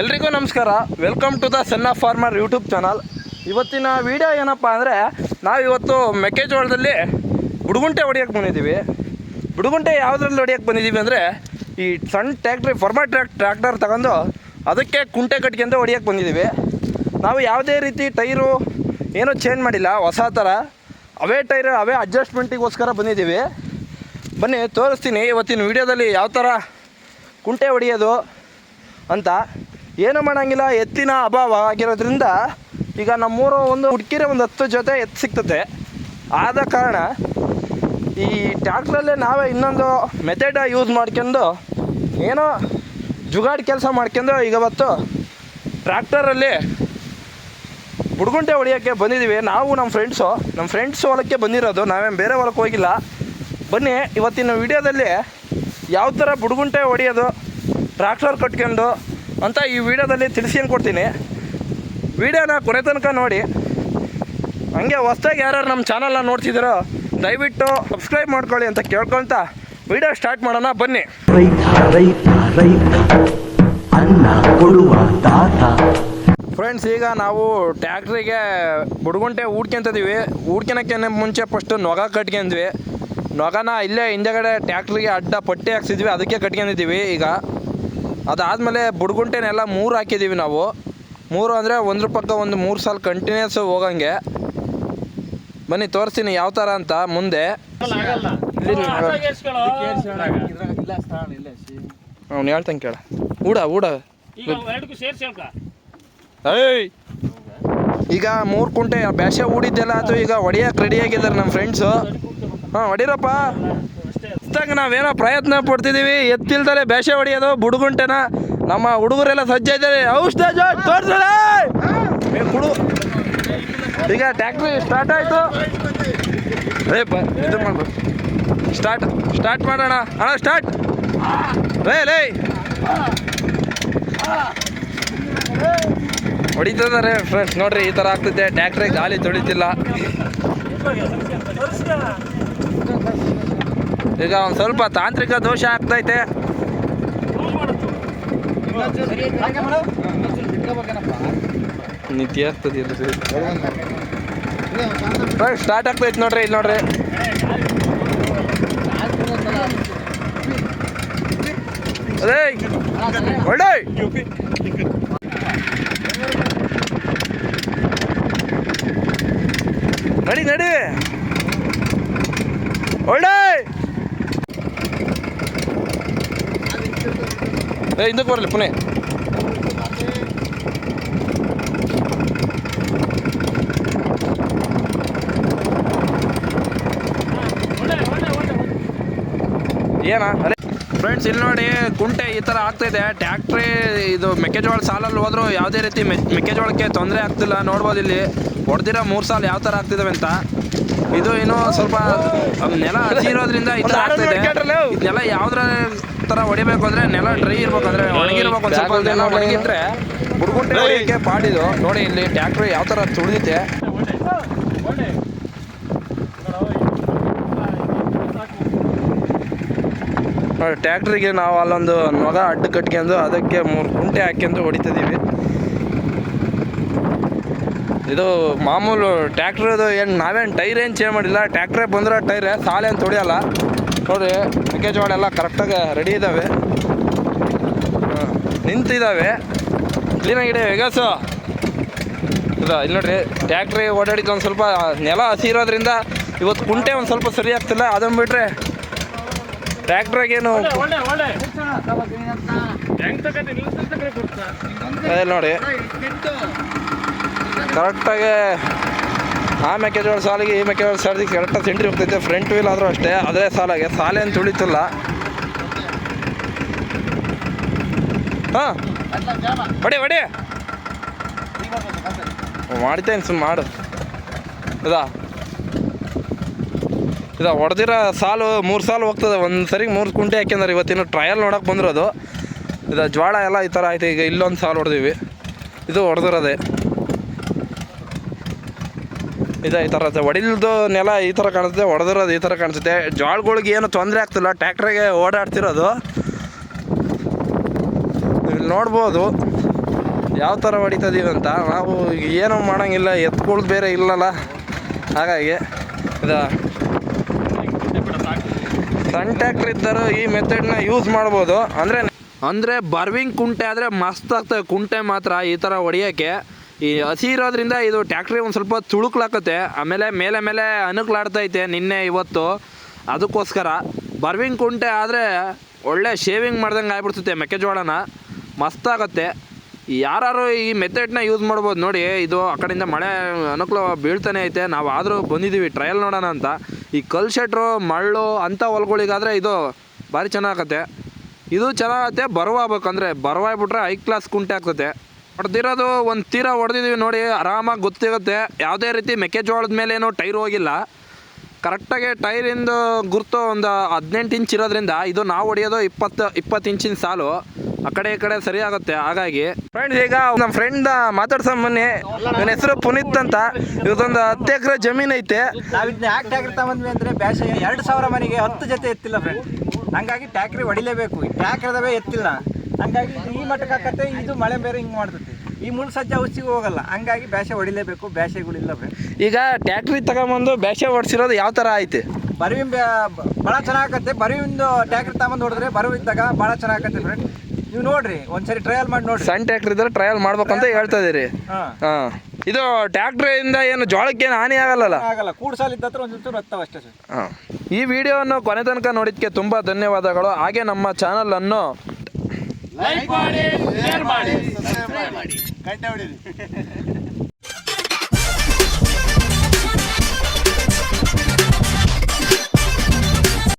ಎಲ್ರಿಗೂ ನಮಸ್ಕಾರ. Welcome to the Sun Farmer YouTube channel ಇವತ್ತಿನ ವಿಡಿಯೋ ಏನಪ್ಪ ಅಂದರೆ, ನಾವಿವತ್ತು ಮೆಕ್ಕೆಜೋಳದಲ್ಲಿ ಬುಡುಗುಂಟೆ ಹೊಡಿಯೋಕ್ಕೆ ಬಂದಿದ್ದೀವಿ. ಬುಡುಗುಂಟೆ ಯಾವುದ್ರಲ್ಲಿ ಹೊಡಿಯೋಕ್ಕೆ ಬಂದಿದ್ದೀವಿ ಅಂದರೆ, ಈ ಸಣ್ಣ ಟ್ಯಾಕ್ಟ್ರಿ ಫಾರ್ಮರ್ ಟ್ರ್ಯಾಕ್ ಟ್ರ್ಯಾಕ್ಟರ್ ತಗೊಂಡು ಅದಕ್ಕೆ ಕುಂಟೆ ಕಟ್ಕೊಂಡು ಹೊಡಿಯೋಕ್ಕೆ ಬಂದಿದ್ದೀವಿ. ನಾವು ಯಾವುದೇ ರೀತಿ ಟೈರು ಏನೂ ಚೇಂಜ್ ಮಾಡಿಲ್ಲ, ಹೊಸ ಥರ. ಅವೇ ಟೈರ್, ಅವೇ ಅಡ್ಜಸ್ಟ್ಮೆಂಟಿಗೋಸ್ಕರ ಬಂದಿದ್ದೀವಿ. ಬನ್ನಿ, ತೋರಿಸ್ತೀನಿ. ಇವತ್ತಿನ ವಿಡಿಯೋದಲ್ಲಿ ಯಾವ ಥರ ಕುಂಟೆ ಹೊಡೆಯೋದು ಅಂತ. ಏನು ಮಾಡೋಂಗಿಲ್ಲ, ಎತ್ತಿನ ಅಭಾವ ಆಗಿರೋದ್ರಿಂದ ಈಗ ನಮ್ಮೂರು ಒಂದು ಹುಡುಕಿರೆ ಒಂದು ಹತ್ತು ಜೊತೆ ಎತ್ತು ಸಿಗ್ತದೆ. ಆದ ಕಾರಣ ಈ ಟ್ಯಾಕ್ಟ್ರಲ್ಲೇ ನಾವೇ ಇನ್ನೊಂದು ಮೆಥಡ ಯೂಸ್ ಮಾಡ್ಕೊಂಡು ಏನೋ ಜುಗಾಡ್ ಕೆಲಸ ಮಾಡ್ಕೊಂಡು ಈಗ ಇವತ್ತು ಟ್ರ್ಯಾಕ್ಟರಲ್ಲಿ ಬುಡ್ಗುಂಟೆ ಹೊಡಿಯೋಕ್ಕೆ ಬಂದಿದ್ದೀವಿ. ನಾವು ನಮ್ಮ ಫ್ರೆಂಡ್ಸು ನಮ್ಮ ಫ್ರೆಂಡ್ಸ್ ಹೊಲಕ್ಕೆ ಬಂದಿರೋದು. ನಾವೇನು ಬೇರೆ ಹೊಲಕ್ಕೆ ಹೋಗಿಲ್ಲ. ಬನ್ನಿ, ಇವತ್ತಿನ ವಿಡಿಯೋದಲ್ಲಿ ಯಾವ ಥರ ಬುಡ್ಗುಂಟೆ ಹೊಡಿಯೋದು ಟ್ರ್ಯಾಕ್ಟರ್ ಕಟ್ಕೊಂಡು ಅಂತ ಈ ವಿಡಿಯೋದಲ್ಲಿ ತಿಳಿಸ್ಕೊಂಡು ಕೊಡ್ತೀನಿ. ವಿಡಿಯೋನ ಕೊನೆ ತನಕ ನೋಡಿ. ಹಂಗೆ ಹೊಸ್ದಾಗಿ ಯಾರ್ಯಾರು ನಮ್ಮ ಚಾನಲ್ನ ನೋಡ್ತಿದ್ದೀರೋ, ದಯವಿಟ್ಟು ಸಬ್ಸ್ಕ್ರೈಬ್ ಮಾಡ್ಕೊಳ್ಳಿ ಅಂತ ಕೇಳ್ಕೊಳ್ತಾ ವಿಡಿಯೋ ಸ್ಟಾರ್ಟ್ ಮಾಡೋಣ. ಬನ್ನಿ. ರೈತ ರೈತ ರೈತ. ಅನ್ನ ಕೊಡುವ ದಾತ. ಫ್ರೆಂಡ್ಸ್ ಈಗ ನಾವು ಟ್ಯಾಕ್ಟ್ರಿಗೆ ಬುಡ್ಗುಂಟೆ ಹೂಡ್ಕೊಂತಿದ್ದೀವಿ ಹೂಡ್ಕೊಳಕ್ಕೆ ಮುಂಚೆ ಫಸ್ಟು ನೊಗ ಕಟ್ಕೊಂಡ್ವಿ ನೊಗನ ಇಲ್ಲೇ ಹಿಂದೆಗಡೆ ಟ್ಯಾಕ್ಟ್ರಿಗೆ ಅಡ್ಡ ಪಟ್ಟಿ ಹಾಕ್ಸಿದ್ವಿ ಅದಕ್ಕೆ ಕಟ್ಕೊಂಡಿದ್ದೀವಿ ಈಗ ಅದಾದಮೇಲೆ ಬುಡ್ಗುಂಟೆನೆಲ್ಲ ಮೂರು ಹಾಕಿದ್ದೀವಿ ನಾವು ಮೂರು ಅಂದರೆ ಒಂದ್ರ ಪಕ್ಕ ಒಂದು ಮೂರು ಸಲ ಕಂಟಿನ್ಯೂಸ್ ಹೋಗಂಗೆ ಬನ್ನಿ ತೋರಿಸ್ತೀನಿ ಯಾವ ಥರ ಅಂತ ಮುಂದೆ ಇಲ್ಲಿ ಅವ್ನು ಹೇಳ್ತಂಗೆ ಕೇಳ ಊಡ ಊಡ ಏಯ್! ಈಗ ಮೂರು ಕುಂಟೆ ಬ್ಯಾಸೆ ಹೂಡಿದ್ದೆಲ್ಲ ಅದು ಈಗ ಹೊಡಿಯಕ್ಕೆ ರೆಡಿ ಆಗಿದ್ದಾರೆ ನಮ್ಮ ಫ್ರೆಂಡ್ಸು ಹಾಂ, ಹೊಡಿರಪ್ಪ. ಇತ್ತಾಗ ನಾವೇನೋ ಪ್ರಯತ್ನ ಪಡ್ತಿದ್ದೀವಿ ಎತ್ತಿಲ್ದಲೆ ಬ್ಯಾಸೆ ಹೊಡಿಯೋದು, ಬುಡುಗುಂಟೆನ. ನಮ್ಮ ಹುಡುಗರೆಲ್ಲ ಸಜ್ಜ ಇದ್ದಾರೆ. ಔಷಧ ಕುಡು. ಈಗ ಟ್ಯಾಕ್ಟ್ರಿ ಸ್ಟಾರ್ಟ್ ಆಯಿತು. ರೇ ಬ, ಇದು ಸ್ಟಾರ್ಟ್ ಸ್ಟಾರ್ಟ್ ಮಾಡೋಣ. ಅಣ್ಣ ಸ್ಟಾರ್ಟ್ ಲೇ ಲೇ. ಹೊಡಿತಿದ್ದಾರೆ ಫ್ರೆಂಡ್ಸ್ ನೋಡ್ರಿ, ಈ ಥರ ಆಗ್ತಿದೆ. ಟ್ಯಾಕ್ಟ್ರಿ ಗಾಲಿ ತೊಳಿತಿಲ್ಲ. ಈಗ ಒಂದು ಸ್ವಲ್ಪ ತಾಂತ್ರಿಕ ದೋಷ ಆಗ್ತೈತೆ. ನಿತ್ಯ ಸ್ಟಾರ್ಟ್ ಆಗ್ತೈತೆ ನೋಡ್ರಿ, ಇಲ್ಲಿ ನೋಡ್ರಿ. ಅದೇ ಒಳ್ಳೆ ನಡಿ ನಡಿ ಒಳ್ಳೆ ಏ ಹಿಂದಕ್ಕೆ ಬರಲಿ ಪುಣೆ ಏನ ಅದೇ ಫ್ರೆಂಡ್ಸ್ ಇಲ್ಲಿ ನೋಡಿ ಕುಂಟೆ ಈ ಥರ ಆಗ್ತಾಯಿದೆ ಟ್ಯಾಕ್ಟ್ರಿ ಇದು ಮೆಕ್ಕೆಜೋಳ ಸಾಲಲ್ಲಿ ಹೋದರೂ ಯಾವುದೇ ರೀತಿ ಮೆ ಮೆಕ್ಕೆಜೋಳಕ್ಕೆ ತೊಂದರೆ ಆಗ್ತಿಲ್ಲ. ನೋಡ್ಬೋದು ಇಲ್ಲಿ ಹೊಡೆದಿರೋ ಮೂರು ಸಾಲ ಯಾವ ಥರ ಆಗ್ತಿದಾವೆ ಅಂತ. ಇದು ಏನೋ ಸ್ವಲ್ಪ ನೆಲ ಹಸಿರೋದ್ರಿಂದ ಈ ಥರ ಆಗ್ತಿದೆ ನೆಲ ಯಾವ್ದ್ರ ಥರ ಹೊಡಿಬೇಕು ಅಂದರೆ ನೆಲ ಡ್ರೈ ಇರ್ಬೇಕು ಅಂದರೆ ಒಣಗಿರ್ಬೇಕು ಒಂದು ಸ್ವಲ್ಪ ನೆಲ ಒಣಗಿದ್ರೆ ಬುಡ್ಗುಂಟೆ ಹೊಡಿಯೋಕ್ಕೆ ಪಾಡಿದು. ನೋಡಿ ಇಲ್ಲಿ ಟ್ಯಾಕ್ಟ್ರಿ ಯಾವ ಥರ ತುಳಿದಿದೆ. ಟ್ಯಾಕ್ಟ್ರಿಗೆ ನಾವು ಅಲ್ಲೊಂದು ನೊಗ ಅಡ್ಡ ಕಟ್ಕೊಂಡು ಅದಕ್ಕೆ ಮೂರು ಕುಂಟೆ ಹಾಕ್ಕೊಂಡು ಹೊಡಿತಿದ್ದೀವಿ. ಇದು ಮಾಮೂಲು ಟ್ಯಾಕ್ಟ್ರದು ಏನು ನಾವೇನು ಟೈರ್ ಏನು ಚೇಂಜ್ ಮಾಡಿಲ್ಲ. ಟ್ಯಾಕ್ಟ್ರೇ ಬಂದ್ರೆ ಟೈರೇ ಸಾಲೇನು ತೊಡಿಯಲ್ಲ. ನೋಡ್ರಿ ಮೆಕ್ಕೆಜೋಳ ಎಲ್ಲ ಕರೆಕ್ಟಾಗಿ ರೆಡಿ ಇದ್ದಾವೆ ನಿಂತಿದ್ದಾವೆ ಕ್ಲೀನಾಗಿದೆ ವೆಗಸು ಇದು, ಇಲ್ಲಿ ನೋಡಿರಿ, ಟ್ಯಾಕ್ಟ್ರಿ ಓಡಾಡಿದ್ದು ಒಂದು ಸ್ವಲ್ಪ ನೆಲ ಹಸಿ ಇರೋದ್ರಿಂದ ಇವತ್ತು ಕುಂಟೆ ಒಂದು ಸ್ವಲ್ಪ ಸರಿ ಆಗ್ತಿಲ್ಲ. ಅದನ್ನು ಬಿಟ್ರೆ ಕೊಡ್ತಾ ಅದೇ ನೋಡಿ. ಕರೆಕ್ಟಾಗಿ ಆ ಮೆಕ್ಕೆಜೋಳ ಸಾಲಿಗೆ ಈ ಮೆಕ್ಕೆಜೋಳ ಸಾಲಿಗೆ ಕರೆಕ್ಟಾಗಿ ಸೆಂಟ್ರಿ ಹೋಗ್ತೈತೆ. ಫ್ರಂಟ್ ವೀಲ್ ಆದರೂ ಅಷ್ಟೇ ಅದೇ ಸಾಲಾಗೆ. ಸಾಲೇನು ತುಳಿತಿಲ್ಲ ಹಾಂ. ಹೊಡಿ ಬಡಿ ಮಾಡ್ತೇನೆ ಸುಮ್ಮ ಮಾಡು. ಇದಾ? ಇದು ಹೊಡೆದಿರೋ ಸಾಲು ಮೂರು ಸಾಲು ಹೋಗ್ತದೆ. ಒಂದು ಸರಿ ಮೂರು ಕುಂಟೆ ಹಾಕ್ಯಂದ್ರೆ ಇವತ್ತಿನ ಟ್ರಯಲ್ ನೋಡೋಕೆ ಬಂದಿರೋದು. ಇದು ಜ್ವಾಳ ಎಲ್ಲ ಈ ಥರ ಆಯ್ತು. ಈಗ ಇಲ್ಲೊಂದು ಸಾಲು ಹೊಡೆದಿವಿ. ಇದು ಹೊಡೆದಿರೋದೆ. ಇದು ಈ ಥರ ಹೊಡಿಲ್ದು ನೆಲ ಈ ಥರ ಕಾಣಿಸುತ್ತೆ, ಹೊಡೆದಿರೋದು ಈ ಥರ ಕಾಣಿಸುತ್ತೆ. ಜ್ವಾಳಗಳಿಗೆ ಏನು ತೊಂದರೆ ಆಗ್ತಿಲ್ಲ. ಟ್ಯಾಕ್ಟ್ರಿಗೆ ಓಡಾಡ್ತಿರೋದು. ಇಲ್ಲಿ ನೋಡ್ಬೋದು ಯಾವ ಥರ ಹೊಡಿತದೀವಿ ಅಂತ ನಾವು ಏನೂ ಮಾಡೋಂಗಿಲ್ಲ. ಎತ್ಕೊಳ್ದು ಬೇರೆ ಇಲ್ಲಲ್ಲ. ಹಾಗಾಗಿ ಇದು ಸಣ್ಣ ಟ್ಯಾಕ್ಟ್ರ್ ಇದ್ದರು ಈ ಮೆಥಡ್ನ ಯೂಸ್ ಮಾಡ್ಬೋದು. ಅಂದರೆ ಅಂದರೆ ಬರ್ವಿಂಗ್ ಕುಂಟೆ ಆದರೆ ಮಸ್ತ್ ಆಗ್ತದೆ. ಕುಂಟೆ ಮಾತ್ರ ಈ ಥರ ಹೊಡಿಯೋಕ್ಕೆ. ಈ ಹಸಿ ಇರೋದ್ರಿಂದ ಇದು ಟ್ಯಾಕ್ಟ್ರಿ ಒಂದು ಸ್ವಲ್ಪ ತುಳುಕ್ಲಾಕತ್ತೆ. ಆಮೇಲೆ ಮೇಲೆ ಮೇಲೆ ಅನುಕ್ಲಾಡ್ತೈತೆ ನಿನ್ನೆ, ಇವತ್ತು. ಅದಕ್ಕೋಸ್ಕರ ಬರ್ವಿಂಗ್ ಕುಂಟೆ ಆದರೆ ಒಳ್ಳೆ ಶೇವಿಂಗ್ ಮಾಡ್ದಂಗೆ ಆಗ್ಬಿಡ್ತೈತೆ ಮೆಕ್ಕೆಜೋಳನ. ಮಸ್ತಾಗತ್ತೆ ಯಾರು ಈ ಮೆಥಡ್ನ ಯೂಸ್ ಮಾಡ್ಬೋದು ನೋಡಿ. ಇದು ಆ ಕಡೆಯಿಂದ ಮಳೆ ಅನುಕೂಲ ಬೀಳ್ತಾನೆ ಐತೆ. ನಾವು ಆದರೂ ಬಂದಿದ್ದೀವಿ ಟ್ರಯಲ್ ನೋಡೋಣ ಅಂತ. ಈ ಕಲ್ ಶೆಟ್ರು, ಮಳ್ಳು ಅಂಥ ಹೊಲ್ಗಳಿಗಾದರೆ ಇದು ಭಾರಿ ಚೆನ್ನಾಗತ್ತೆ. ಇದು ಚೆನ್ನಾಗತ್ತೆ ಬರವಾಗಬೇಕಂದ್ರೆ ಬರವಾಗ್ಬಿಟ್ರೆ ಹೈ ಕ್ಲಾಸ್ ಕುಂಟೆ ಆಗ್ತದೆ. ಹೊಡೆದಿರೋದು ಒಂದು ತೀರ ಹೊಡೆದಿದ್ದೀವಿ ನೋಡಿ, ಆರಾಮಾಗಿ ಗೊತ್ತಿರುತ್ತೆ. ಯಾವುದೇ ರೀತಿ ಮೆಕ್ಕೆಜೋಳದ ಮೇಲೆ ಏನೋ ಟೈರ್ ಹೋಗಿಲ್ಲ ಕರೆಕ್ಟಾಗಿ ಟೈರಿಂದು ಗುರ್ತು ಒಂದು ಹದಿನೆಂಟು ಇಂಚ್ ಇರೋದ್ರಿಂದ ಇದು ನಾವು ಹೊಡೆಯೋದು ಇಪ್ಪತ್ತು ಇಪ್ಪತ್ತು ಇಂಚಿನ ಸಾಲು. ಆ ಕಡೆ ಈ ಕಡೆ ಸರಿ ಆಗುತ್ತೆ ಹಾಗಾಗಿ ಫ್ರೆಂಡ್ಸ್ ಈಗ ನಮ್ಮ ಫ್ರೆಂಡ್ ಮಾತಾಡ್ಸೋ ಬನ್ನಿ ಇವನ ಹೆಸರು ಪುನೀತ್ ಅಂತ. ಇವತ್ತೊಂದು ಹತ್ತು ಎಕರೆ ಜಮೀನು ಐತೆ. ನಾವು ಇದನ್ನ ಯಾಕೆ ಟ್ಯಾಕ್ರಿ ತಗೊಂಡ್ವಿ ಅಂದ್ರೆ ಬ್ಯಾಸ ಎರಡು ಸಾವಿರ ಮನೆಗೆ ಹತ್ತು ಜೊತೆ ಎತ್ತಿಲ್ಲ ಫ್ರೆಂಡ್ ಹಂಗಾಗಿ ಟ್ಯಾಕ್ರಿ ಹೊಡಿಲೇಬೇಕು. ಈ ಟ್ಯಾಕ್ರದವೇ ಎತ್ತಿಲ್ಲ. ಹಂಗಾಗಿ ಈ ಮಟ್ಟಕ್ಕೆ ಹಾಕತ್ತೆ ಇದು ಮಳೆ ಬೇರೆ ಹಿಂಗೆ ಮಾಡ್ತೈತಿ. ಈ ಮುಳ್ಳು ಸಜ್ಜ ಔಷಧಿಗೆ ಹೋಗಲ್ಲ. ಹಂಗಾಗಿ ಬ್ಯಾಸೆ ಹೊಡಿಲೇಬೇಕು ಬ್ಯಾಸೆಗಳಿಲ್ಲ ಫ್ರೆಂಡ್ ಈಗ ಟ್ಯಾಕ್ಟ್ರಿ ತಗೊಂಬಂದು ಬ್ಯಾಸೆ ಹೊಡ್ಸಿರೋದು ಯಾವ ಥರ ಐತೆ? ಬರುವಿನ ಭಾಳ ಚೆನ್ನಾಗತ್ತೆ. ಬರುವಿಂದು ಟ್ಯಾಕ್ಟ್ರಿ ತಗೊಂಬಂದು ಹೊಡೆದ್ರೆ ಬರುವಿದ್ದಾಗ ಭಾಳ ಚೆನ್ನಾಗತ್ತೆ ಫ್ರೆಂಡ್ ನೀವು ನೋಡ್ರಿ ಒಂದ್ಸರಿ ಟ್ರಯಲ್ ಮಾಡಿ ನೋಡಿ ಸಣ್ಣ ಟ್ರ್ಯಾಕ್ಟರ್ ಇದ್ರೆ ಟ್ರಯಲ್ ಮಾಡ್ಬೇಕಂತ ಹೇಳ್ತಾ ಇದೀರಿ. ಹಾಂ. ಹಾಂ. ಇದು ಇಂದ ಏನು ಜೋಳಕ್ಕೆ ಏನು ಹಾನಿ ಆಗಲ್ಲಲ್ಲ? ಆಗಲ್ಲ ಕೂಡ್ಸಾಲಿದ್ದ ಹತ್ರ ಒಂದು ಚೂರು ಹತ್ತವ ಅಷ್ಟೇ ಸರ್. ಹಾಂ. ಈ ವಿಡಿಯೋವನ್ನು ಕೊನೆ ತನಕ ನೋಡಿದ್ದಕ್ಕೆ ತುಂಬ ಧನ್ಯವಾದಗಳು. ಹಾಗೆ ನಮ್ಮ ಚಾನಲನ್ನು ಲೈಕ್ ಮಾಡಿ ಶೇರ್ ಮಾಡಿ ಗಂಟೆ ಹೊಡೀರಿ.